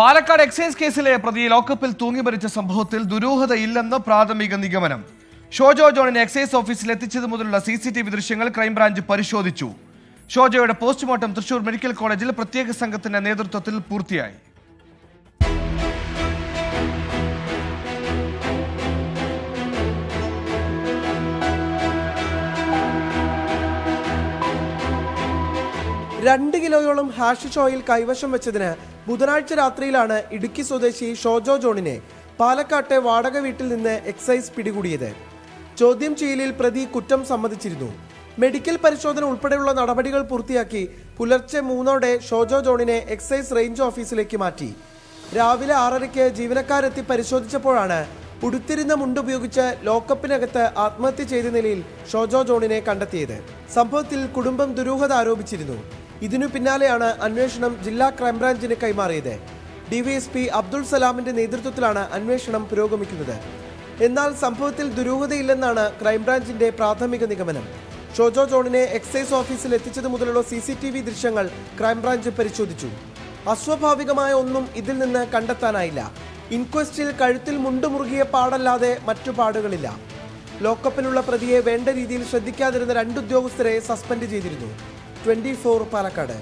Palakkad excise കേസിലെ പ്രതി ലോക്കപ്പിൽ തൂങ്ങി മരിച്ച സംഭവത്തിൽ ദുരൂഹതയില്ലെന്ന് പ്രാഥമിക നിഗമനം. ഷോജോ ജോണിനെ എക്സൈസ് ഓഫീസിൽ എത്തിച്ചത് മുതലുള്ള സി സി ടി വി ദൃശ്യങ്ങൾ ക്രൈംബ്രാഞ്ച് പരിശോധിച്ചു. ഷോജോയുടെ പോസ്റ്റ്മോർട്ടം തൃശൂർ മെഡിക്കൽ കോളേജിൽ പ്രത്യേക സംഘത്തിന്റെ നേതൃത്വത്തിൽ പൂർത്തിയായി. രണ്ട് കിലോയോളം ഹാഷിഷ് ഓയിൽ കൈവശം വെച്ചതിന് ബുധനാഴ്ച രാത്രിയിലാണ് ഇടുക്കി സ്വദേശി ഷോജോ ജോണിനെ പാലക്കാട്ടെ വാടക വീട്ടിൽ നിന്ന് എക്സൈസ് പിടികൂടിയത്. ചോദ്യം ചെയ്യലിൽ പ്രതി കുറ്റം സമ്മതിച്ചിരുന്നു. മെഡിക്കൽ പരിശോധന ഉൾപ്പെടെയുള്ള നടപടികൾ പൂർത്തിയാക്കി പുലർച്ചെ മൂന്നോടെ ഷോജോ ജോണിനെ എക്സൈസ് റേഞ്ച് ഓഫീസിലേക്ക് മാറ്റി. രാവിലെ ആറരയ്ക്ക് ജീവനക്കാരെത്തി പരിശോധിച്ചപ്പോഴാണ് ഉടുത്തിരുന്ന മുണ്ടുപയോഗിച്ച് ലോക്കപ്പിനകത്ത് ആത്മഹത്യ ചെയ്ത നിലയിൽ ഷോജോ ജോണിനെ കണ്ടെത്തിയത്. സംഭവത്തിൽ കുടുംബം ദുരൂഹത ആരോപിച്ചിരുന്നു. ഇതിനു പിന്നാലെയാണ് അന്വേഷണം ജില്ലാ ക്രൈംബ്രാഞ്ചിന് കൈമാറിയത്. ഡിവൈഎസ്പി അബ്ദുൾ സലാമിന്റെ നേതൃത്വത്തിലാണ് അന്വേഷണം പുരോഗമിക്കുന്നത്. എന്നാൽ സംഭവത്തിൽ ദുരൂഹതയില്ലെന്നാണ് ക്രൈംബ്രാഞ്ചിന്റെ പ്രാഥമിക നിഗമനം. ഷോജോ ജോണിനെ എക്സൈസ് ഓഫീസിൽ എത്തിച്ചത് മുതലുള്ള സി സി ടി വി ദൃശ്യങ്ങൾ ക്രൈംബ്രാഞ്ച് പരിശോധിച്ചു. അസ്വാഭാവികമായ ഒന്നും ഇതിൽ നിന്ന് കണ്ടെത്താനായില്ല. ഇൻക്വസ്റ്റിൽ കഴുത്തിൽ മുണ്ടുമുറുകിയ പാടല്ലാതെ മറ്റു പാടുകളില്ല. ലോക്കപ്പിലുള്ള പ്രതിയെ വേണ്ട രീതിയിൽ ശ്രദ്ധിക്കാതിരുന്ന രണ്ടുദ്യോഗസ്ഥരെ സസ്പെൻഡ് ചെയ്തിരുന്നു. ട്വന്റി പാലക്കാട്.